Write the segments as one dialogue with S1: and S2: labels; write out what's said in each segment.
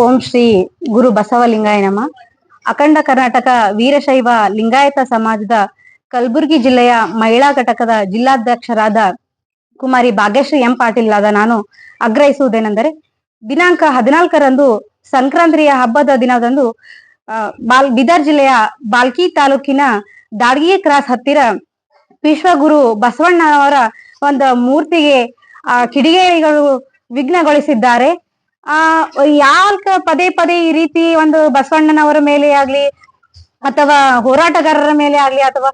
S1: ಓಂ ಶ್ರೀ ಗುರು ಬಸವಲಿಂಗಾಯ ನಮ. ಅಖಂಡ ಕರ್ನಾಟಕ ವೀರಶೈವ ಲಿಂಗಾಯತ ಸಮಾಜದ ಕಲಬುರಗಿ ಜಿಲ್ಲೆಯ ಮಹಿಳಾ ಘಟಕದ ಜಿಲ್ಲಾಧ್ಯಕ್ಷರಾದ ಕುಮಾರಿ ಭಾಗ್ಯಶ್ರೀ ಎಂ ಪಾಟೀಲ್ ಆದ ನಾನು ಆಗ್ರಹಿಸುವುದೇನೆಂದರೆ, ದಿನಾಂಕ ಹದಿನಾಲ್ಕರಂದು ಸಂಕ್ರಾಂತಿಯ ಹಬ್ಬದ ದಿನದಂದು ಬಾಲ್, ಬೀದರ್ ಜಿಲ್ಲೆಯ ಬಾಲ್ಕಿ ತಾಲೂಕಿನ ದಾಡ್ಗಿ ಕ್ರಾಸ್ ಹತ್ತಿರ ವಿಶ್ವಗುರು ಬಸವಣ್ಣನವರ ಒಂದು ಮೂರ್ತಿಗೆ, ಆ, ಕಿಡಿಗೇಡಿಗಳು ವಿಘ್ನಗೊಳಿಸಿದ್ದಾರೆ. ಆ ಯಾಕ ಪದೇ ಪದೇ ಈ ರೀತಿ ಒಂದು ಬಸವಣ್ಣನವರ ಮೇಲೆ ಆಗ್ಲಿ, ಅಥವಾ ಹೋರಾಟಗಾರರ ಮೇಲೆ ಆಗ್ಲಿ, ಅಥವಾ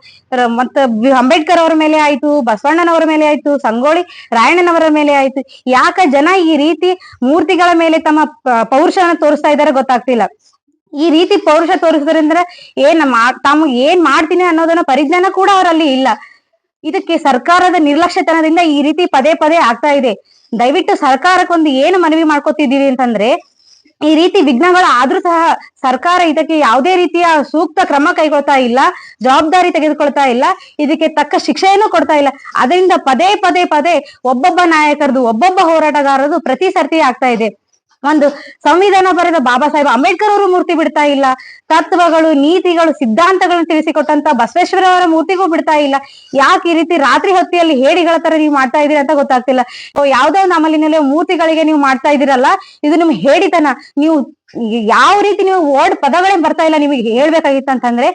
S1: ಮತ್ತ ಅಂಬೇಡ್ಕರ್ ಅವರ ಮೇಲೆ ಆಯ್ತು, ಬಸವಣ್ಣನವರ ಮೇಲೆ ಆಯ್ತು ಸಂಗೋಳಿ ರಾಯಣ್ಣನವರ ಮೇಲೆ ಆಯ್ತು, ಯಾಕ ಜನ ಈ ರೀತಿ ಮೂರ್ತಿಗಳ ಮೇಲೆ ತಮ್ಮ ಪೌರುಷನ ತೋರಿಸ್ತಾ ಇದ್ದಾರೆ ಗೊತ್ತಾಗ್ತಿಲ್ಲ. ಈ ರೀತಿ ಪೌರುಷ ತೋರಿಸೋದ್ರಿಂದ ಏನ್ ಮಾ- ತಾವು ಏನ್ ಮಾಡ್ತೀನಿ ಅನ್ನೋದನ್ನ ಪರಿಜ್ಞಾನ ಕೂಡ ಅವರಲ್ಲಿ ಇಲ್ಲ. ಇದಕ್ಕೆ ಸರ್ಕಾರದ ನಿರ್ಲಕ್ಷ್ಯತನದಿಂದ ಈ ರೀತಿ ಪದೇ ಪದೇ ಆಗ್ತಾ ಇದೆ. ದಯವಿಟ್ಟು ಸರ್ಕಾರಕ್ಕೊಂದು ಏನು ಮನವಿ ಮಾಡ್ಕೊತಿದ್ದೀವಿ ಅಂತಂದ್ರೆ, ಈ ರೀತಿ ವಿಘ್ನಗಳು ಆದ್ರೂ ಸಹ ಸರ್ಕಾರ ಇದಕ್ಕೆ ಯಾವುದೇ ರೀತಿಯ ಸೂಕ್ತ ಕ್ರಮ ಕೈಗೊಳ್ತಾ ಇಲ್ಲ, ಜವಾಬ್ದಾರಿ ತೆಗೆದುಕೊಳ್ತಾ ಇಲ್ಲ, ಇದಕ್ಕೆ ತಕ್ಕ ಶಿಕ್ಷೆಯನ್ನು ಕೊಡ್ತಾ ಇಲ್ಲ. ಅದರಿಂದ ಪದೇ ಪದೇ ಪದೇ ಒಬ್ಬೊಬ್ಬ ನಾಯಕರದು, ಒಬ್ಬೊಬ್ಬ ಹೋರಾಟಗಾರರದು ಪ್ರತಿ ಸರ್ತಿ ಆಗ್ತಾ ಇದೆ. ಒಂದು ಸಂವಿಧಾನ ಬರೆದ ಬಾಬಾ ಸಾಹೇಬ್ ಅಂಬೇಡ್ಕರ್ ಅವರು ಮೂರ್ತಿ ಬಿಡ್ತಾ ಇಲ್ಲ. ತತ್ವಗಳು, ನೀತಿಗಳು, ಸಿದ್ಧಾಂತಗಳನ್ನು ತಿಳಿಸಿಕೊಟ್ಟಂತ ಬಸವೇಶ್ವರ ಅವರ ಮೂರ್ತಿಗೂ ಬಿಡ್ತಾ ಇಲ್ಲ. ಯಾಕೆ ಈ ರೀತಿ ರಾತ್ರಿ ಹೊತ್ತಿಯಲ್ಲಿ ಹೇಡಿಗಳ ತರ ನೀವು ಮಾಡ್ತಾ ಇದೀರಿ ಅಂತ ಗೊತ್ತಾಗ್ತಿಲ್ಲ. ಯಾವ್ದೋ ನಮ್ಮಲ್ಲಿನಲ್ಲಿ ಮೂರ್ತಿಗಳಿಗೆ ನೀವು ಮಾಡ್ತಾ ಇದೀರಲ್ಲ ಇದು ನಿಮ್ ಹೇಡಿತನ. ನೀವು ಯಾವ ರೀತಿ ನೀವು ವರ್ಡ್ ಪದಗಳೇ ಬರ್ತಾ ಇಲ್ಲ ನಿಮಗೆ ಹೇಳ್ಬೇಕಾಗಿತ್ತು ಅಂತಂದ್ರೆ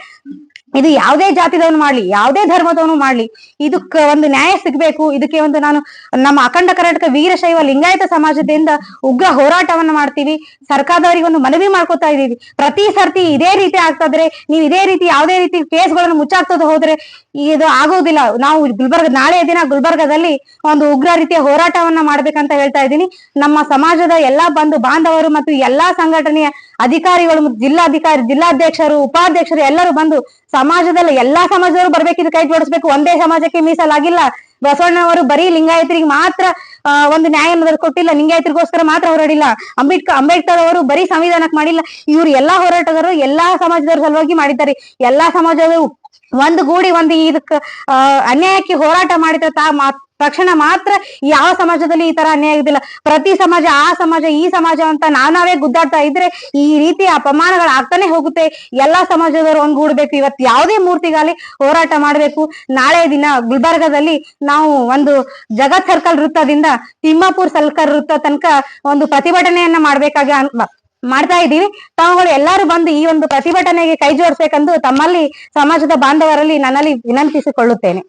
S1: ಇದು ಯಾವುದೇ ಜಾತಿದವನು ಮಾಡ್ಲಿ, ಯಾವುದೇ ಧರ್ಮದವನು ಮಾಡ್ಲಿ, ಇದಕ್ಕೆ ಒಂದು ನ್ಯಾಯ ಸಿಗ್ಬೇಕು, ಇದಕ್ಕೆ ಒಂದು ನಾನು ನಮ್ಮ ಅಖಂಡ ಕರ್ನಾಟಕ ವೀರಶೈವ ಲಿಂಗಾಯತ ಸಮಾಜದಿಂದ ಉಗ್ರ ಹೋರಾಟವನ್ನು ಮಾಡ್ತೀವಿ, ಸರ್ಕಾರದವರಿಗೆ ಒಂದು ಮನವಿ ಮಾಡ್ಕೊತಾ ಇದೀವಿ ಪ್ರತಿ ಸರ್ತಿ ಇದೇ ರೀತಿ ಆಗ್ತದ್ರೆ ನೀವು ಇದೇ ರೀತಿ ಯಾವುದೇ ರೀತಿ ಕೇಸ್ಗಳನ್ನು ಮುಚ್ಚಾಕ್ತದ ಹೋದ್ರೆ ಇದು ಆಗೋದಿಲ್ಲ. ನಾವು ಗುಲ್ಬರ್ಗ, ನಾಳೆ ದಿನ ಗುಲ್ಬರ್ಗದಲ್ಲಿ ಒಂದು ಉಗ್ರ ರೀತಿಯ ಹೋರಾಟವನ್ನ ಮಾಡ್ಬೇಕಂತ ಹೇಳ್ತಾ ಇದ್ದೀನಿ. ನಮ್ಮ ಸಮಾಜದ ಎಲ್ಲಾ ಬಂಧು ಬಾಂಧವರು ಮತ್ತು ಎಲ್ಲಾ ಸಂಘಟನೆಯ ಅಧಿಕಾರಿಗಳು ಜಿಲ್ಲಾಧಿಕಾರಿ, ಜಿಲ್ಲಾಧ್ಯಕ್ಷರು, ಉಪಾಧ್ಯಕ್ಷರು ಎಲ್ಲರೂ ಬಂದು ಸಮಾಜದಲ್ಲಿ ಎಲ್ಲಾ ಸಮಾಜದವರು ಬರ್ಬೇಕಿದ್ರೆ ಕೈ ಜೋಡಿಸ್ಬೇಕು, ಒಂದೇ ಸಮಾಜಕ್ಕೆ ಮೀಸಲಾಗಿಲ್ಲ. ಬಸವಣ್ಣವರು ಬರೀ ಲಿಂಗಾಯತರಿಗೆ ಮಾತ್ರ ಒಂದು ನ್ಯಾಯ ಕೊಟ್ಟಿಲ್ಲ, ಲಿಂಗಾಯತರಿಗೋಸ್ಕರ ಮಾತ್ರ ಹೋರಾಡಿಲ್ಲ. ಅಂಬೇಡ್ಕರ್ ಅಂಬೇಡ್ಕರ್ ಅವರು ಬರೀ ಸಂವಿಧಾನಕ್ಕೆ ಮಾಡಿಲ್ಲ. ಇವರು ಎಲ್ಲಾ ಹೋರಾಟಗಾರರು ಎಲ್ಲಾ ಸಮಾಜದವ್ರ ಸಲುವಾಗಿ ಮಾಡಿದ್ದಾರೆ. ಎಲ್ಲಾ ಸಮಾಜದವರು ಒಂದು ಗೂಡಿ ಒಂದು ಇದಕ್ಕ ಅನ್ಯಾಯಕ್ಕೆ ಹೋರಾಟ ಮಾಡಿದ ತಾ ತಕ್ಷಣ ಮಾತ್ರ ಯಾವ ಸಮಾಜದಲ್ಲಿ ಈ ತರ ಅನ್ಯಾಯ ಇದಿಲ್ಲ ಪ್ರತಿ ಸಮಾಜ, ಆ ಸಮಾಜ, ಈ ಸಮಾಜ ಅಂತ ನಾವೇ ಗುದ್ದಾಡ್ತಾ ಇದ್ರೆ ಈ ರೀತಿ ಅಪಮಾನಗಳು ಆಗ್ತಾನೆ ಹೋಗುತ್ತೆ. ಎಲ್ಲಾ ಸಮಾಜದವರು ಒಂದ್ಗೂಡ್ಬೇಕು ಇವತ್ತು ಯಾವುದೇ ಮೂರ್ತಿಗಾಲಿ ಹೋರಾಟ ಮಾಡ್ಬೇಕು. ನಾಳೆ ದಿನ ಗುಲ್ಬರ್ಗದಲ್ಲಿ ನಾವು ಒಂದು ಜಗತ್ ಸರ್ಕಲ್ ವೃತ್ತದಿಂದ ತಿಮ್ಮಾಪುರ್ ಸರ್ಕಲ್ ವೃತ್ತ ತನಕ ಒಂದು ಪ್ರತಿಭಟನೆಯನ್ನ ಮಾಡ್ಬೇಕಾಗಿ ಮಾಡ್ತಾ ಇದ್ದೀವಿ. ತಾವುಗಳು ಎಲ್ಲರೂ ಬಂದು ಈ ಒಂದು ಪ್ರತಿಭಟನೆಗೆ ಕೈ ಜೋಡಿಸ್ಬೇಕೆಂದು ತಮ್ಮಲ್ಲಿ ಸಮಾಜದ ಬಾಂಧವರಲ್ಲಿ ನನ್ನಲ್ಲಿ ವಿನಂತಿಸಿಕೊಳ್ಳುತ್ತೇನೆ.